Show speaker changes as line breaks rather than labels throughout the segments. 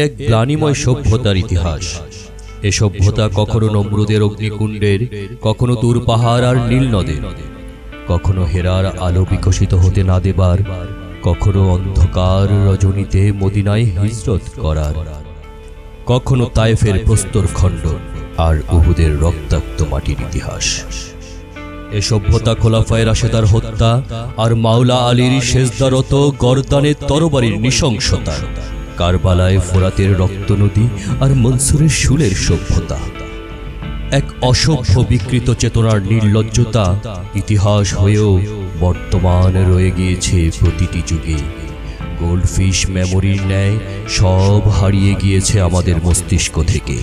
এক গ্লানিময় সভ্যতার ইতিহাস। এ সভ্যতা কখনো নমরুদের অগ্নিকুণ্ডের, কখনো দূর পাহাড় আর নীল নদের, কখনো হেরার আলো বিকশিত হতে না দেবার, কখনো অন্ধকার রজনীতে মদিনায় হিজরত করার, কখনো তায়েফের প্রস্তর খণ্ড আর উহুদের রক্তাক্ত মাটির ইতিহাস। এ সভ্যতা খোলাফায় রাশেদার হত্যা আর মাওলা আলীর শেষদারত গরদানের তরবারির নৃশংসতা কারবালায় ফোরাতের রক্ত নদী আর মনসুরের শুলের সভ্যতা। এক অসভ্য বিকৃত চেতনার নির্লজ্জতা ইতিহাস হয়েও বর্তমান রয়ে গিয়েছে প্রতিটি যুগে। গোল্ডফিশ মেমোরির ন্যায় সব হারিয়ে গিয়েছে আমাদের মস্তিষ্ক থেকে।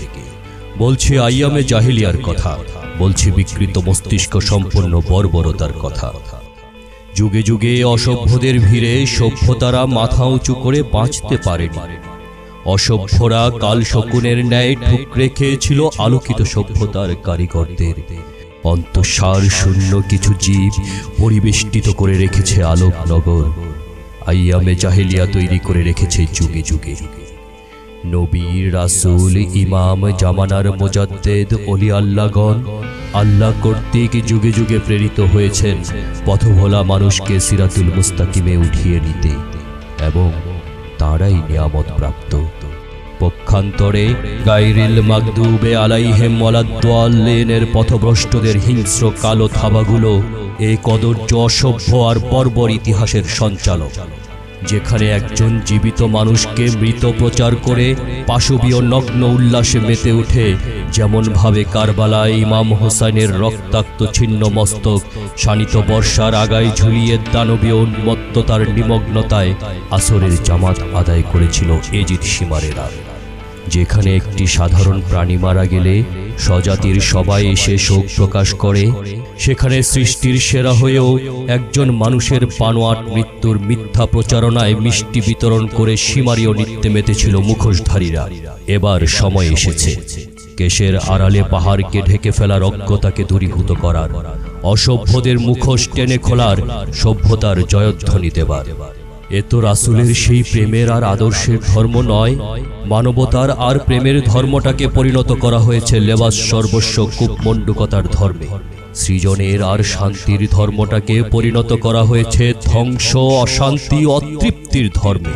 বলছে, আইয়ামে জাহিলিয়ার কথা। বলছে, বিকৃত মস্তিষ্ক সম্পন্ন বর্বরতার কথা। যুগে যুগে অসভ্যদের ভিড়ে সভ্যতারা মাথা উঁচু করে বাঁচতে পারেনি। অসভ্যরা কাল শকুনের ন্যায় ঠুকরে খেয়েছিল আলোকিত সভ্যতার কারিগরদের। অন্তঃসার শূন্য কিছু জীব পরিবেষ্টিত করে রেখেছে আলোকনগর। আইয়ামে জাহেলিয়া তৈরি করে রেখেছে যুগে যুগে। নবীর রাসূল ইমাম জামানার মোজাদ্দেদ অলি আল্লাগণ আল্লাহ কর্তৃক যুগে যুগে প্রেরিত হয়েছেন। পথভোলা মানুষকে সিরাতুল মুস্তাকিমে উঠিয়ে নিতে এবং তারাই নিয়ামত প্রাপ্ত পক্ষান্তরে গাইরিল মাগদুবে আলাইহেম ওয়ালাদ্দাল্লিনের পথভ্রষ্টদের হিংস্র কালো থাবাগুলো এ কদর্য অসভ্য আর বর্বর ইতিহাসের সঞ্চালক। যেখানে একজন জীবিত মানুষকে মৃত প্রচার করে পাশবীয় নগ্ন উল্লাসে মেতে ওঠে। যেমনভাবে কারবালায় ইমাম হোসাইনের রক্তাক্ত ছিন্ন মস্তক, শানিত বর্ষার আগায় ঝুলিয়ে দানবীয় উন্মত্ততার নিমগ্নতায় আসরের জামাত আদায় করেছিল এজিদ সীমারেরা। যেখানে একটি সাধারণ প্রাণী মারা গেলে স্বজাতির সবাই এসে শোক প্রকাশ করে সেখানে সৃষ্টির সেরা হয়েও একজন মানুষের পানোয়াট মৃত্যুর মিথ্যা প্রচারণায় মিষ্টি বিতরণ করে সীমারীয় নৃত্যে মেতেছিল মুখোশধারীরা। এবার সময় এসেছে। কেশের আড়ালে পাহাড়কে ঢেকে ফেলার অজ্ঞতাকে দূরীভূত করার। অসভ্যদের মুখোশ টেনে খোলার সভ্যতার জয়ধ্বনি দেবার। এ তো রাসুলের সেই প্রেমের আর আদর্শের ধর্ম নয়, মানবতার আর প্রেমের ধর্মটাকে পরিণত করা হয়েছে লেবাস সর্বস্ব কূপমণ্ডুকতার ধর্মে। সৃজনের আর শান্তির ধর্মটাকে পরিণত করা হয়েছে ধ্বংস, অশান্তি অতৃপ্তির ধর্মে।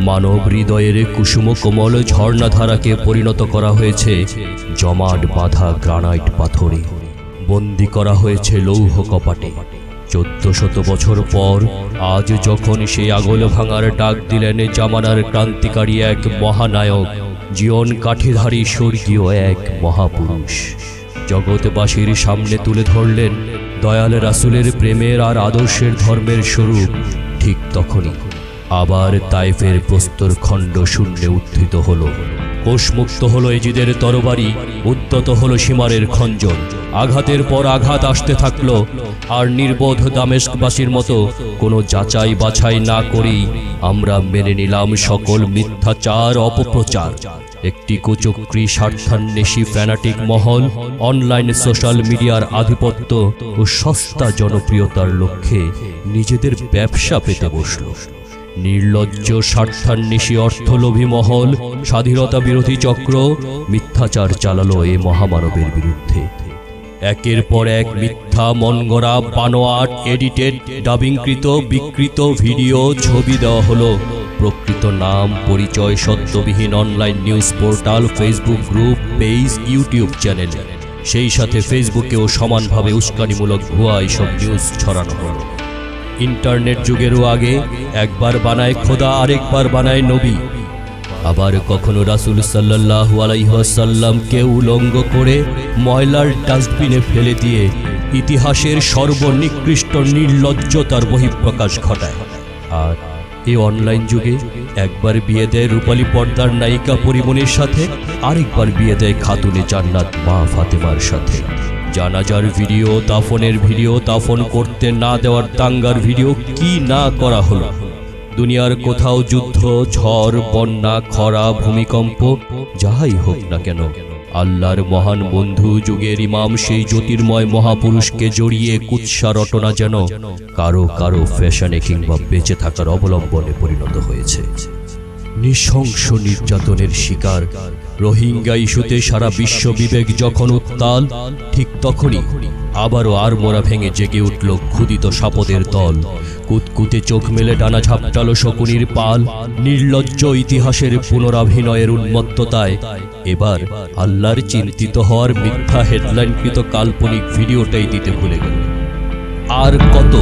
মানব হৃদয়ের কুসুম কোমল ঝর্ণাধারাকে পরিণত করা হয়েছে জমাট বাঁধা গ্রানাইট পাথরে। বন্দি করা হয়েছে লৌহ কপাটে। চোদ্দ শত বছর পর আজ যখন সেই আগল ভাঙার ডাক দিলেন জামানার ক্রান্তিকারী এক মহানায়ক, জীবন কাঠিধারী স্বর্গীয় এক মহাপুরুষ। জগৎবাসীর সামনে তুলে ধরলেন দয়াল রাসুলের প্রেমের আর আদর্শের ধর্মের স্বরূপ। ঠিক তখনই আবার তাইফের প্রস্তর খণ্ড শূন্যে উত্থিত হলো। কোষমুক্ত হল এজিদের তরবারি, উদ্যত হল সীমারের খঞ্জন আঘাতের পর আঘাত আসতে থাকল আর নির্বোধ দামেস্কবাসীর মতো কোনো যাচাই বাছাই না করেই আমরা মেনে নিলাম সকল মিথ্যাচার, অপপ্রচার। একটি কুচক্রী স্বার্থান্বেষী ফ্যানাটিক মহল, অনলাইন সোশ্যাল মিডিয়ার আধিপত্য ও সস্তা জনপ্রিয়তার লক্ষ্যে নিজেদের ব্যবসা পেতে বসল। নির্লজ্জ স্বার্থান্বেষী অর্থলোভী মহল, স্বাধীনতা বিরোধী চক্র, মিথ্যাচার চালালো এ মহামানবের বিরুদ্ধে। একের পর এক মিথ্যা, মনগড়া পানোয়াট এডিটেড, ডাবিংকৃত, বিকৃত ভিডিও ছবি দেওয়া হলো। প্রকৃত নাম, পরিচয়, সত্যবিহীন online news portal Facebook group page YouTube channel সেই সাথে ফেসবুকেও সমানভাবে উস্কানিমূলক ভুয়া এইসব নিউজ ছড়ানো হলো। ইন্টারনেট যুগেরও আগে একবার বানায় খোদা, আরেকবার বানায় নবী। আবার কখনো রাসুল সাল্লাহ আলাইহাসাল্লামকে উলঙ্গ করে ময়লার ডাস্টবিনে ফেলে দিয়ে ইতিহাসের সর্বনিকৃষ্ট নির্লজ্জতার বহিঃপ্রকাশ ঘটায়। আর এই অনলাইন যুগে একবার বিয়ে দেয় রূপালী পর্দার নায়িকা পরিমণির সাথে, আরেকবার বিয়ে দেয় খাতুনে জান্নাত মা ফাতেমার সাথে। জানাজার ভিডিও, দাফনের ভিডিও, দাফন করতে না দেওয়ার দাঙ্গার ভিডিও কি না করা হলো? দুনিয়ার কোথাও যুদ্ধ, ঝড়, বন্যা, খরা, ভূমিকম্প, যাহাই হোক না কেন আল্লাহর মহান বন্ধু যুগের ইমাম সেই জ্যোতির্ময় মহাপুরুষকে জড়িয়ে কুৎসা রটনা যেন কারও কারও ফ্যাশনে কিংবা বেঁচে থাকার অবলম্বনে পরিণত হয়েছে। নৃশংস নির্যাতনের শিকার রোহিঙ্গা ইস্যুতে সারা বিশ্ব বিবেক যখন উত্তাল, ঠিক তখনই আবারও আর মোরা ভেঙে জেগে উঠল ক্ষুদিত সাপদের দল। কুতকুতে চোখ মেলে ডানা ঝাপটালো শকুনির পাল, নির্লজ্জ ইতিহাসের পুনরাভিনয়ের উন্মত্ততায় এবার আল্লাহর চিন্তিত হওয়ার মিথ্যা হেডলাইনকৃত কাল্পনিক ভিডিওটাই দিতে ভুলে গেল। আর কত?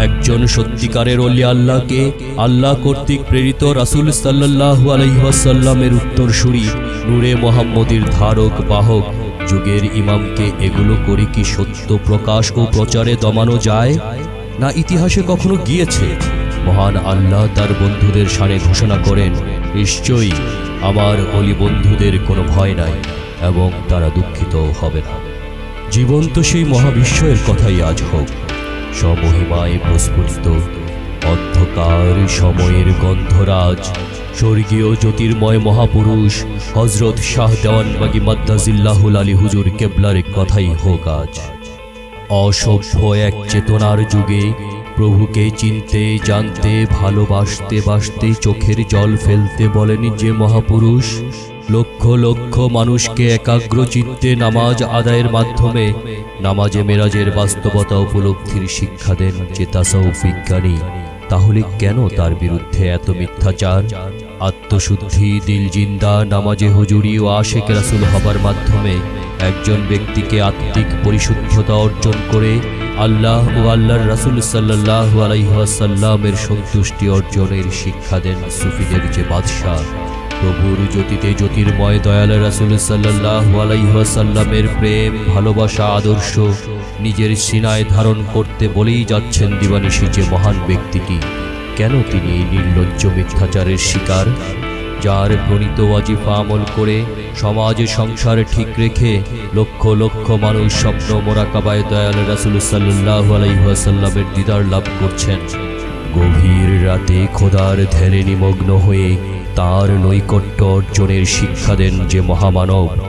একজন সত্যিকারের অলি আল্লাহকে আল্লাহ কর্তৃক প্রেরিত রাসূল সাল্লাল্লাহু আলাইহাসাল্লামের উত্তরসূরি নূরে মোহাম্মদীর ধারক, বাহক যুগের ইমামকে এগুলো করে কি সত্য প্রকাশ ও প্রচারে দমানো যায়? না ইতিহাসে কখনো গিয়েছে? মহান আল্লাহ তার বন্ধুদের সারে ঘোষণা করেন নিশ্চয়ই আমার অলি বন্ধুদের কোনো ভয় নাই এবং তারা দুঃখিত হবে না। জীবন্ত সেই মহাবিস্ময়ের কথাই আজ হোক। সমহিমায় প্রস্ফুটিত অন্ধকার সময়ের গন্ধরাজ, স্বর্গীয় জ্যোতির্ময় মহাপুরুষ হজরত শাহ দেওয়ানবাগি মাদ্দাজিল্লাহুল আলী হুজুর কেবলার কথাই হোক আজ। অসভ্য এক চেতনার যুগে প্রভুকে চিনতে, জানতে, ভালোবাসতে, বাসতে, চোখের জল ফেলতে বলেন যে মহাপুরুষ। লক্ষ লক্ষ মানুষকে একাগ্র চিত্তে নামাজ আদায়ের মাধ্যমে নামাজে মেরাজের বাস্তবতা উপলব্ধির শিক্ষা দেন যে বিজ্ঞানী। তাহলে কেন তার বিরুদ্ধে এত মিথ্যাচার? আত্মশুদ্ধি, দিল জিন্দা, নামাজে হুজুরি ও আশেক রাসুল হবার মাধ্যমে একজন ব্যক্তিকে আত্মিক পরিশুদ্ধতা অর্জন করে আল্লাহ ও আল্লাহর রাসুল সাল্লাহ আলাইহাসাল্লামের সন্তুষ্টি অর্জনের শিক্ষা দেন সুফিদের যে বাদশাহ। প্রভুর জ্যোতিতে জ্যোতির্ময় দয়াল রাসুল সাল্লাহ আলাইহাসাল্লামের প্রেম, ভালোবাসা, আদর্শ নিজের সিনায় ধারণ করতে বলেই যাচ্ছেন দিবানিশি যে মহান ব্যক্তিটি কেন তিনি এই নির্লজ্জ মিথ্যাচারের শিকার? যার প্রণীত ওয়াজিফা আমল করে সমাজে সংসার ঠিক রেখে লক্ষ লক্ষ মানুষ স্বপ্ন মোরাকাবায় দয়াল রাসুল সাল্লাহ আলাইহাসাল্লামের দিদার লাভ করছেন। গভীর রাতে খোদার ধ্যানে নিমগ্ন হয়ে তার নৈকট্য অর্জনের শিক্ষা দেন যে মহামানব।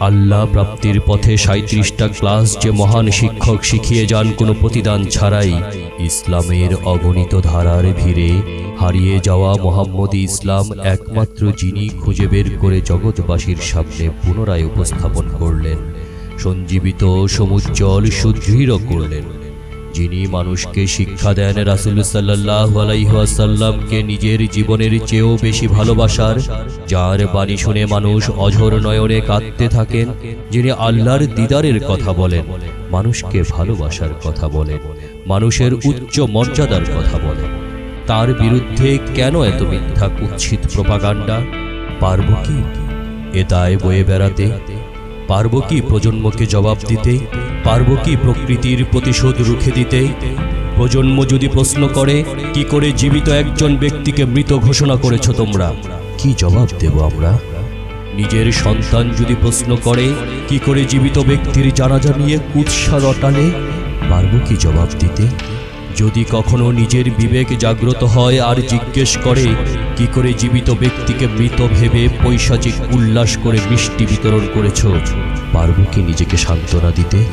আল্লাহ প্রাপ্তির পথে সাঁত্রিশটা ক্লাস যে মহান শিক্ষক শিখিয়ে যান কোনো প্রতিদান ছাড়াই, ইসলামের অগণিত ধারার ভিড়ে হারিয়ে যাওয়া মোহাম্মদ ইসলাম একমাত্র যিনি খুঁজে বের করে জগৎবাসীর সামনে পুনরায় উপস্থাপন করলেন, সঞ্জীবিত সমুজ্জ্বল সুদৃঢ় করলেন। যিনি মানুষকে শিক্ষা দেন রাসুল সাল্লাহ নিজের জীবনের চেয়েও বেশি ভালোবাসার, যার বাণী শুনে মানুষ অঝর নয়নে কাঁদতে থাকেন, যিনি আল্লাহর দিদারের কথা বলেন, মানুষকে ভালোবাসার কথা বলেন, মানুষের উচ্চ মর্যাদার কথা বলেন। তার বিরুদ্ধে কেন এত মিথ্যা কুৎসিত প্রপাগান্ডা? পারব কি? এ দায় বয়ে বেড়াতে পারব কি প্রজন্মকে জবাব দিতে? পারব কি প্রকৃতির প্রতিশোধ রুখে দিতে? প্রজন্ম যদি প্রশ্ন করে, কি করে জীবিত একজন ব্যক্তিকে মৃত ঘোষণা করেছ তোমরা? কি জবাব দেব আমরা? নিজের সন্তান যদি প্রশ্ন করে, কি করে জীবিত ব্যক্তির জানাজা নিয়ে কুৎসা রটালে পারব কি জবাব দিতে? যদি কখনো নিজের বিবেক জাগ্রত হয় আর জিজ্ঞেস করে কি করে জীবিত ব্যক্তিকে মৃত ভেবে পৈশাচিক উল্লাস করে মিষ্টি বিতরণ করেছ? পারব কি নিজেকে সান্ত্বনা দিতে?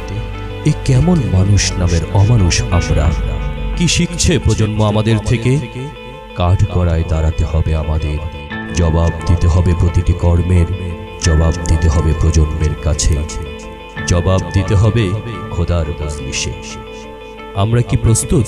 এ কেমন মানুষ নামের অমানুষ আমরা? কি শিখছে প্রজন্ম আমাদের থেকে? কাঠ গড়ায় দাঁড়াতে হবে আমাদের। জবাব দিতে হবে প্রতিটি কর্মের, জবাব দিতে হবে প্রজন্মের কাছে। জবাব দিতে হবে খোদার মজলিসে। আমরা কি প্রস্তুত?